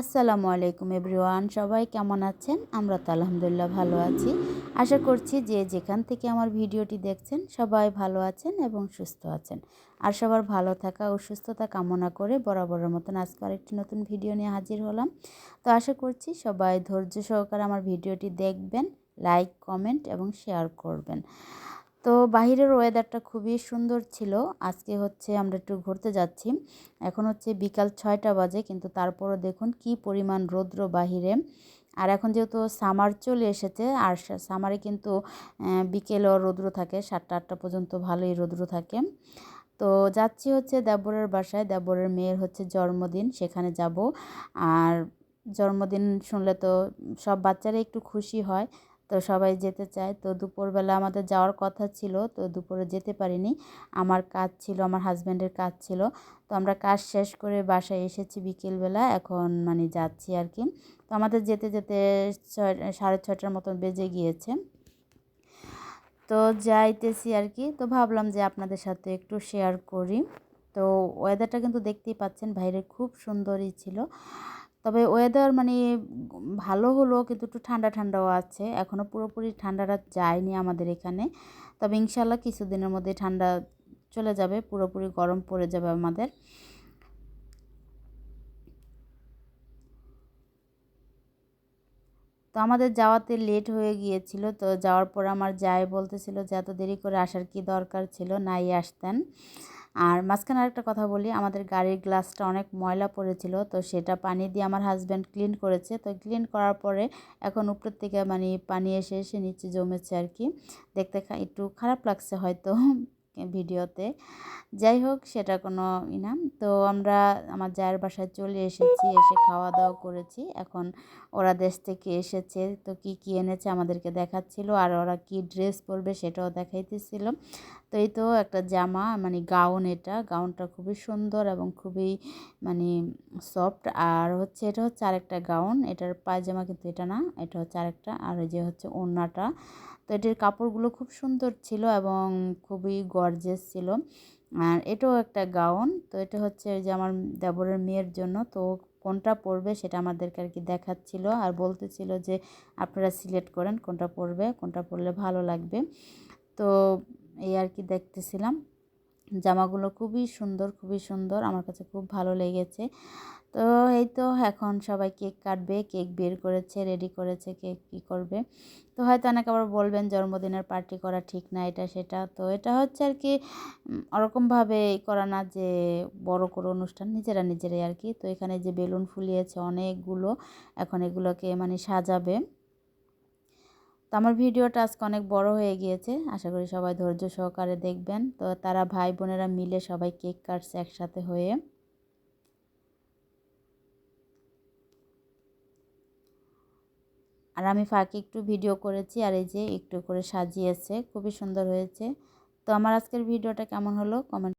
আসসালামু আলাইকুম এভরিওয়ান, সবাই কেমন আছেন? আমরা তো আলহামদুলিল্লাহ ভালো আছি। আশা করছি যে যেখান থেকে আমার ভিডিওটি দেখছেন, সবাই ভালো আছেন এবং সুস্থ আছেন। আর সবার ভালো থাকা ও সুস্থতা কামনা করে বরাবরের মতন আজকে আরেকটি নতুন ভিডিও নিয়ে হাজির হলাম। তো আশা করছি সবাই ধৈর্য সহকারে আমার ভিডিওটি দেখবেন, লাইক, কমেন্ট এবং শেয়ার করবেন। তো বাহিরের ওয়েদারটা খুবই সুন্দর ছিল। আজকে হচ্ছে আমরা একটু ঘুরতে যাচ্ছি। এখন হচ্ছে বিকাল ছয়টা বাজে, কিন্তু তারপরও দেখুন কি পরিমাণ রৌদ্র বাহিরে। আর এখন যেহেতু সামার চলে এসেছে, আর সামারে কিন্তু বিকেলও রৌদ্র থাকে, সাতটা, আটটা পর্যন্ত ভালোই রৌদ্র থাকে। তো যাচ্ছি হচ্ছে দেবরের বাসায়। দেবরের মেয়ের হচ্ছে জন্মদিন, সেখানে যাব। আর জন্মদিন শুনলে তো সব বাচ্চারা একটু খুশি হয়। তো সবাই যেতে চায়। তো দুপুরবেলা আমাদের যাওয়ার কথা ছিল, তো দুপুরে যেতে পারিনি। আমার কাজ ছিল, আমার হাজব্যান্ডের কাজ ছিল। তো আমরা কাজ শেষ করে বাসায় এসেছি বিকেলবেলা, এখন মানে যাচ্ছি আর কি তো আমাদের যেতে যেতে ছয়, সাড়ে ছয়টার মতন বেজে গিয়েছে। তো যাইতেছি আর কি তো ভাবলাম যে আপনাদের সাথে একটু শেয়ার করি। তো ওয়েদারটা কিন্তু দেখতেই পাচ্ছেন, বাইরে খুব সুন্দরই ছিল। তবে ওয়েদার মানে ভালো হলো কিন্তু একটু ঠান্ডা ঠান্ডাও আছে। এখনও পুরোপুরি ঠান্ডাটা যায়নি আমাদের এখানে। তবে ইনশাল্লাহ কিছুদিনের মধ্যে ঠান্ডা চলে যাবে, পুরোপুরি গরম পড়ে যাবে আমাদের। তো আমাদের যাওয়াতে লেট হয়ে গিয়েছিল, তো যাওয়ার পর আমার যাই বলতেছিল যে এত দেরি করে আসার কি দরকার ছিল? নাই আসতেন। আর মাঝখানে আরেকটা কথা বলি, আমাদের গাড়ির গ্লাসটা অনেক ময়লা পড়েছিল, তো সেটা পানি দিয়ে আমার হাজব্যান্ড ক্লিন করেছে, তো ক্লিন করার পরে এখন উপরের থেকে মানে পানি এসে এসে নিচে জমেছে আর কি। দেখতে একটু খারাপ লাগছে হয়তো ভিডিওতে। যাই হোক, সেটা কোনো ই না। তো আমরা আমার জায়ের বাসায় চলে এসেছি, এসে খাওয়া দাওয়া করেছি। এখন ওরা দেশ থেকে এসেছে। তো কি কী এনেছে আমাদেরকে দেখাচ্ছিল, আর ওরা কি ড্রেস পরবে সেটাও দেখাইতেছিল। তো এই তো একটা জামা মানে গাউন এটা। গাউনটা খুবই সুন্দর এবং খুবই মানে সফট। আর হচ্ছে এটা হচ্ছে আরেকটা গাউন। এটার পায়জামা কিন্তু এটা না, এটা হচ্ছে আরেকটা। আর যে হচ্ছে ওড়নাটা। তো এটির কাপড়গুলো খুব সুন্দর ছিল এবং খুবই গর্জেস ছিল। আর এটাও একটা গাউন তো এটা হচ্ছে যে আমার দেবরের মেয়ের জন্য। তো কোনটা পড়বে সেটা আমাদেরকে আর কি দেখাচ্ছিল আর বলতেছিল যে আপনারা সিলেক্ট করেন কোনটা পড়বে কোনটা পড়লে ভালো লাগবে। তো এই আর কি দেখতেছিলাম। জামাগুলো খুবই সুন্দর খুবই সুন্দর। আমার কাছে খুব ভালো লেগেছে। তো এই তো এখন সবাই কেক কাটবে, কেক বের করেছে, রেডি করেছে, কেক কী করবে। তো হয়তো অনেকে আবার বলবেন জন্মদিনের পার্টি করা ঠিক না, এটা সেটা। তো এটা হচ্ছে আর কি ওরকমভাবে করা না যে বড় করে অনুষ্ঠান, নিজেরা নিজেরাই আর কি। তো এখানে যে বেলুন ফুলিয়েছে অনেকগুলো, এখন এগুলোকে মানে সাজাবে। তো আমার ভিডিওটা আজকে অনেক বড় হয়ে গিয়েছে। আশা করি সবাই ধৈর্য সহকারে দেখবেন। তো তারা ভাই বোনেরা মিলে সবাই কেক কাটছে একসাথে হয়ে। আর আমি ফাঁকে একটু ভিডিও করেছি আর এই যে একটু করে সাজিয়েছে, খুবই সুন্দর হয়েছে। তো আমার আজকের ভিডিওটা কেমন হলো? কমেন্ট